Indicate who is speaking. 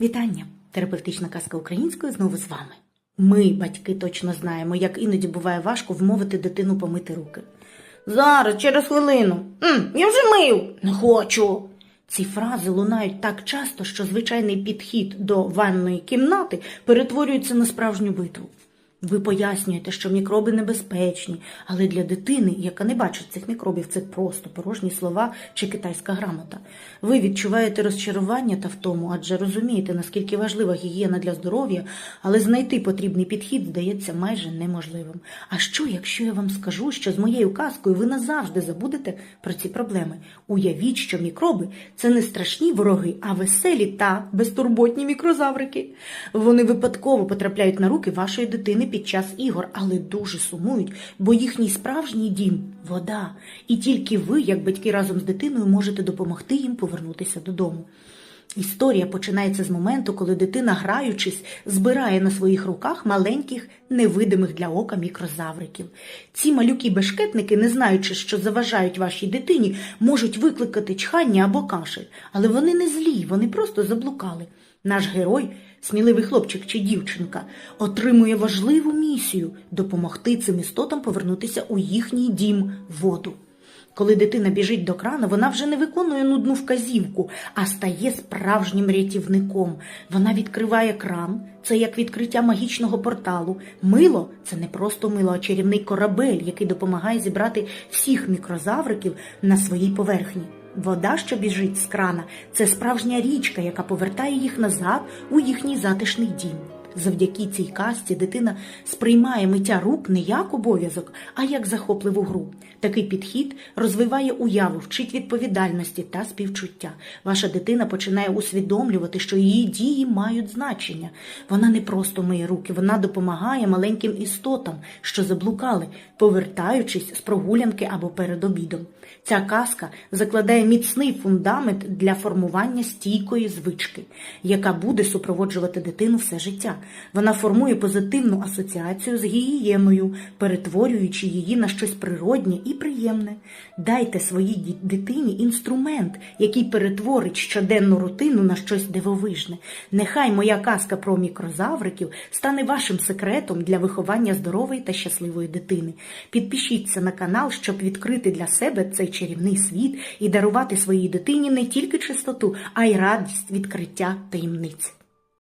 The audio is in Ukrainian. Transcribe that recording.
Speaker 1: Вітання! Терапевтична казка українською знову з вами. Ми, батьки, точно знаємо, як іноді буває важко вмовити дитину помити руки. Зараз, через хвилину. «М, я вже мив. Не хочу. Ці фрази лунають так часто, що звичайний підхід до ванної кімнати перетворюється на справжню битву. Ви пояснюєте, що мікроби небезпечні, але для дитини, яка не бачить цих мікробів, це просто порожні слова чи китайська грамота. Ви відчуваєте розчарування та втому, адже розумієте, наскільки важлива гігієна для здоров'я, але знайти потрібний підхід здається майже неможливим. А що, якщо я вам скажу, що з моєю казкою ви назавжди забудете про ці проблеми? Уявіть, що мікроби це не страшні вороги, а веселі та безтурботні мікрозаврики. Вони випадково потрапляють на руки вашої дитини під час ігор, але дуже сумують, бо їхній справжній дім вода. І тільки ви, як батьки разом з дитиною, можете допомогти їм повернутися додому. Історія починається з моменту, коли дитина, граючись, збирає на своїх руках маленьких, невидимих для ока мікрозавриків. Ці малюки бешкетники, не знаючи, що заважають вашій дитині, можуть викликати чхання або кашель. Але вони не злі, вони просто заблукали. Наш герой, сміливий хлопчик чи дівчинка, отримує важливу місію допомогти цим істотам повернутися у їхній дім воду. Коли дитина біжить до крана, вона вже не виконує нудну вказівку, а стає справжнім рятівником. Вона відкриває кран, це як відкриття магічного порталу. Мило це не просто мило, а чарівний корабель, який допомагає зібрати всіх мікрозавриків на своїй поверхні. Вода, що біжить з крана, це справжня річка, яка повертає їх назад у їхній затишний дім. Завдяки цій касті дитина сприймає миття рук не як обов'язок, а як захопливу гру. Такий підхід розвиває уяву, вчить відповідальності та співчуття. Ваша дитина починає усвідомлювати, що її дії мають значення. Вона не просто миє руки, вона допомагає маленьким істотам, що заблукали, повертаючись з прогулянки або перед обідом. Ця казка закладає міцний фундамент для формування стійкої звички, яка буде супроводжувати дитину все життя. Вона формує позитивну асоціацію з гігієною, перетворюючи її на щось природнє і приємне. Дайте своїй дитині інструмент, який перетворить щоденну рутину на щось дивовижне. Нехай моя казка про мікрозавриків стане вашим секретом для виховання здорової та щасливої дитини. Підпишіться на канал, щоб відкрити для себе цей чарівний світ і дарувати своїй дитині не тільки чистоту, а й радість відкриття таємниць.